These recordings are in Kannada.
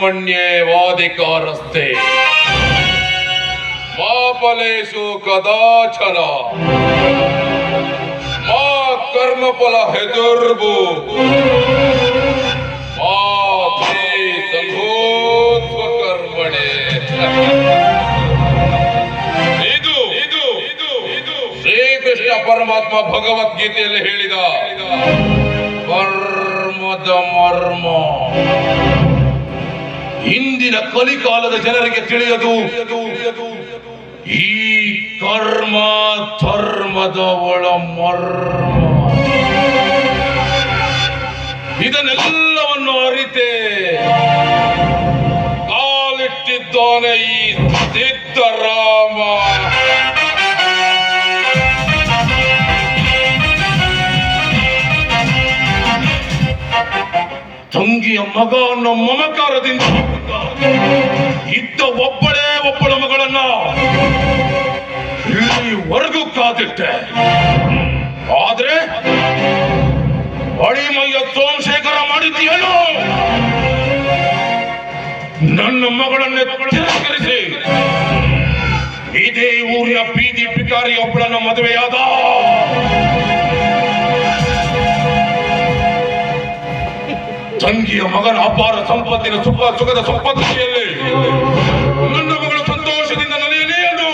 ಕರ್ಮಣ್ಯೇ ವಾದಿಕಾರಸ್ತೆ ಮಾ ಫಲೇಶು ಕದಾಚನ ಮಾ ಕರ್ಮಫಲ ಹೆದುರ್ಬು. ಮಾ ಸಂಭೂತ್ವ ಕರ್ಮಣೆ ಇದು ಇದು ಇದು ಇದು. ಶ್ರೀಕೃಷ್ಣ ಪರಮಾತ್ಮ ಭಗವದ್ಗೀತೆಯಲ್ಲಿ ಹೇಳಿದ. ಕರ್ಮದ ಮರ್ಮ. ಇಂದಿನ ಕಲಿಕಾಲದ ಜನರಿಗೆ ತಿಳಿಯದು ಈ ಕರ್ಮ ಧರ್ಮದ ಒಳ ಮರ್ಮ. ಇದನ್ನೆಲ್ಲವನ್ನು ಅರಿತೆ ಕಾಲಿಟ್ಟಿದ್ದಾನೆ ಈ ಸಿದ್ದರಾಮ ತಂಗಿಯ ಮಗ ಅನ್ನೋ ಮಮಕಾರದಿಂದ ಇದ್ದ ಒಬ್ಬಳೇ ಒಬ್ಬಳ ಮಗಳನ್ನ ಇಲ್ಲಿವರೆಗೂ ಕಾದಿಟ್ಟೆ. ಆದ್ರೆ ಅಳಿಮಯ್ಯ ಸೋಮಶೇಖರ ಮಾಡಿದ್ದೀಯೇನು? ನನ್ನ ಮಗಳನ್ನೇ ತಿರಸ್ಕರಿಸಿ. ಇದೇ ಊರಿನ ಬೀದಿ ಭಿಕಾರಿ ಒಬ್ಬಳನ್ನ ಮದುವೆಯಾದ ತಂಗಿಯ ಮಗನ ಅಪಾರ ಸಂಪತ್ತಿನ ಸುಖ ಸುಖದ ಸಂಪತ್ತಿಯಲ್ಲಿ ನನ್ನ ಮಗಳು ಸಂತೋಷದಿಂದ ಎಂದು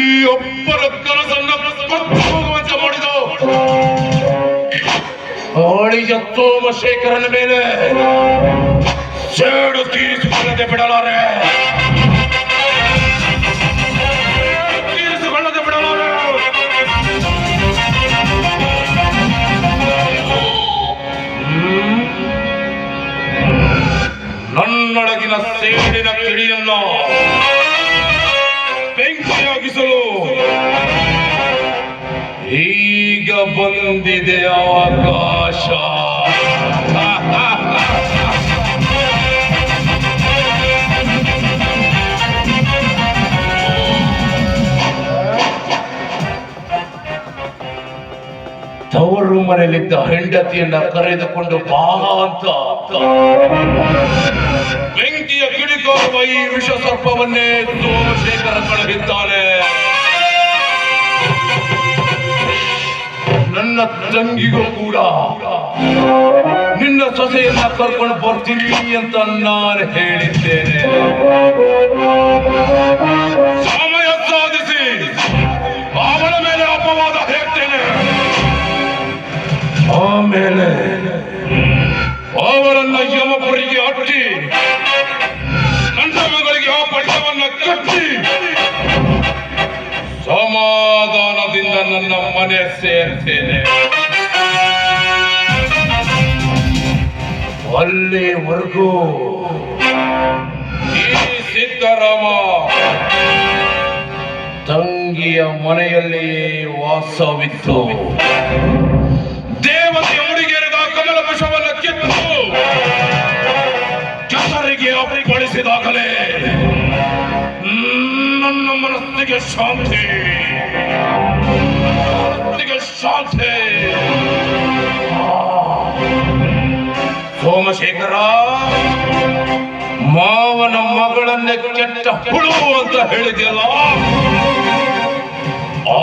ಈ ಒಬ್ಬರ ಕನಸನ್ನ ಹೋಗುವಂತೆ ಮಾಡಿದವು ಅವಳಿಯ ಸೋಮಶೇಖರನ ಮೇಲೆ ಸೇಡು ತೀರಿಸಿಕೊಳ್ಳದೆ ಬಿಡಲಾರೆ. ಕಿಡಿಯನ್ನು ಬೆಂಕಿಯಾಗಿಸಲು. ಈಗ ಬಂದಿದೆ ಅವಕಾಶ ತವರು ಮನೆಯಲ್ಲಿದ್ದ ಹೆಂಡತಿಯನ್ನ ಕರೆದುಕೊಂಡು ಬಾ ಅಂತ. ಕಿಡಿಕಾರುವ ಈ ವಿಷ ಸರ್ಪವನ್ನೇ ಸೋಮಶೇಖರ ಕಳೆದಿದ್ದಾನೆ ನನ್ನ ತಂಗಿಗೂ ಕೂಡ ನಿನ್ನ ಸೊಸೆಯನ್ನ ಕರ್ಕೊಂಡು ಬರ್ತೀನಿ ಅಂತ ನಾನು ಹೇಳಿದ್ದೇನೆ. ಸಮಯ ಸಾಧಿಸಿ. ಅವಳ ಮೇಲೆ ಅಪವಾದ ಹೇಳ್ತೇನೆ ಆಮೇಲೆ ಸೇರ್ತೇನೆ. ಅಲ್ಲಿವರೆಗೂ ಈ ಸಿದ್ದರಾಮ ತಂಗಿಯ ಮನೆಯಲ್ಲಿ ವಾಸವಿತ್ತು. ದೇವತೆ ಹುಡುಗಿಯರಿದ ಕಮಲ ಪುಷವನ್ನು ಕಿತ್ತು. ಜನರಿಗೆ ಅಪ್ಪಳಿಸಿದಾಗಲೇ ನನ್ನ ಮನಸ್ಸಿಗೆ ಶಾಂತಿ. ಮನಸ್ಸಿಗೆ ಶಾಂತಿ ಸೋಮಶೇಖರ, ಮಾವನ ಮಗಳನ್ನೇ ಕೆಟ್ಟ ಹುಳು ಅಂತ ಹೇಳಿದೆಯಲ್ಲ? ಆ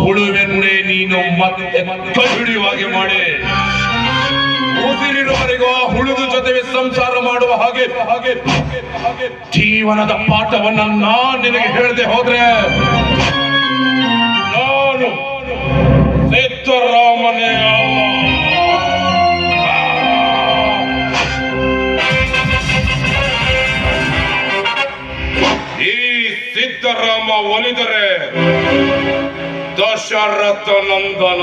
ಹುಳುವೆನ್ನೇ ನೀನು ಮತ್ತೆ ಹಿಡಿಯುವಾಗೆ ಮಾಡಿ. ಉಸಿರಿರುವವರೆಗೂ ಆ ಹುಳುದ ಜೊತೆ ಸಂಸಾರ ಮಾಡುವ ಹಾಗೆ ಹಾಗೆ ಹಾಗೆ. ಜೀವನದ ಪಾಠವನ್ನ ನಾನು ನಿನಗೆ ಹೇಳದೆ ಹೋದ್ರೆ ಅಲ್ಲ. ಈ ಸಿದ್ದರಾಮ ಒಲಿದರೆ ದಶರಥ ನಂದನ